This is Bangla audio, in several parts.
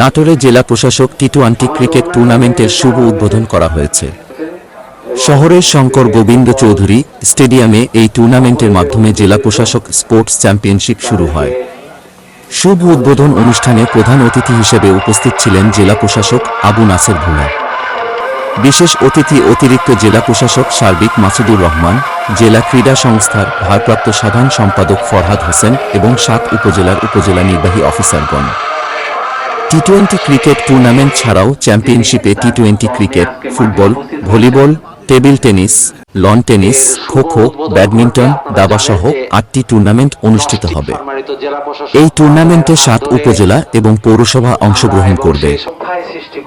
নাটোরে জেলা প্রশাসক টি ক্রিকেট টুর্নামেন্টের শুভ উদ্বোধন করা হয়েছে। শহরের শঙ্কর গোবিন্দ চৌধুরী স্টেডিয়ামে এই টুর্নামেন্টের মাধ্যমে জেলা প্রশাসক স্পোর্টস চ্যাম্পিয়নশিপ শুরু হয়। শুভ উদ্বোধন অনুষ্ঠানে প্রধান অতিথি হিসেবে উপস্থিত ছিলেন জেলা প্রশাসক আবু নাসের ভুঁইয়া বিশেষ অতিথি অতিরিক্ত জেলা প্রশাসক সার্বিক মাসুদুর রহমান, জেলা ক্রীড়া সংস্থার ভারপ্রাপ্ত সাধারণ সম্পাদক ফরহাদ হোসেন এবং সাত উপজেলার উপজেলা নির্বাহী অফিসারগণ। টি টোয়েন্টি ক্রিকেট টুর্নামেন্ট ছাড়াও চ্যাম্পিয়নশিপে T twenty cricket football volleyball table tennis lawn tennis kho kho badminton দাবাসহ আটটি টুর্নামেন্ট অনুষ্ঠিত হবে। এই টুর্নামেন্টে সাত উপজেলা এবং পৌরসভা অংশগ্রহণ করবে।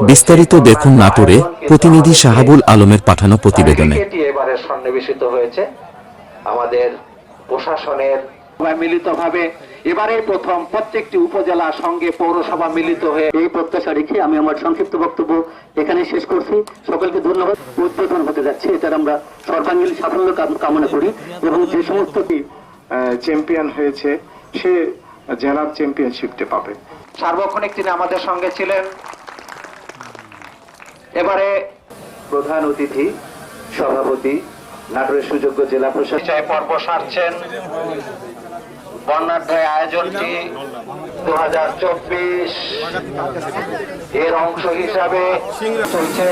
বিস্তারিত দেখুন নাটোরে প্রতিনিধি শাহাবুল আলমের পাঠানো প্রতিবেদনে। আমাদের প্রশাসনের মিলিতভাবে এবারে প্রথম প্রত্যেকটি উপজেলা সঙ্গে পৌরসভা মিলিত হয়ে এই প্রত্যাশা রেখে আমি আমার সংক্ষিপ্ত বক্তব্য এখানে শেষ করছি। সকলকে ধন্যবাদ। উদ্বোধন হতে যাচ্ছে এটার আমরা সর্বাঙ্গীন সাফল্য কামনা করি এবং যে সমস্ত চ্যাম্পিয়ন হয়েছে সে জেলার চ্যাম্পিয়নশিপটা পাবে। সার্বক্ষণিক তিনি আমাদের সঙ্গে ছিলেন। এবারে প্রধান অতিথি সভাপতি নাটোরের সুযোগ্য জেলা প্রশাসক। পর্ব সারছেন। বর্ণাঢ্যয় আয়োজনটি দু হাজার চব্বিশ এর অংশ হিসাবে চলছে।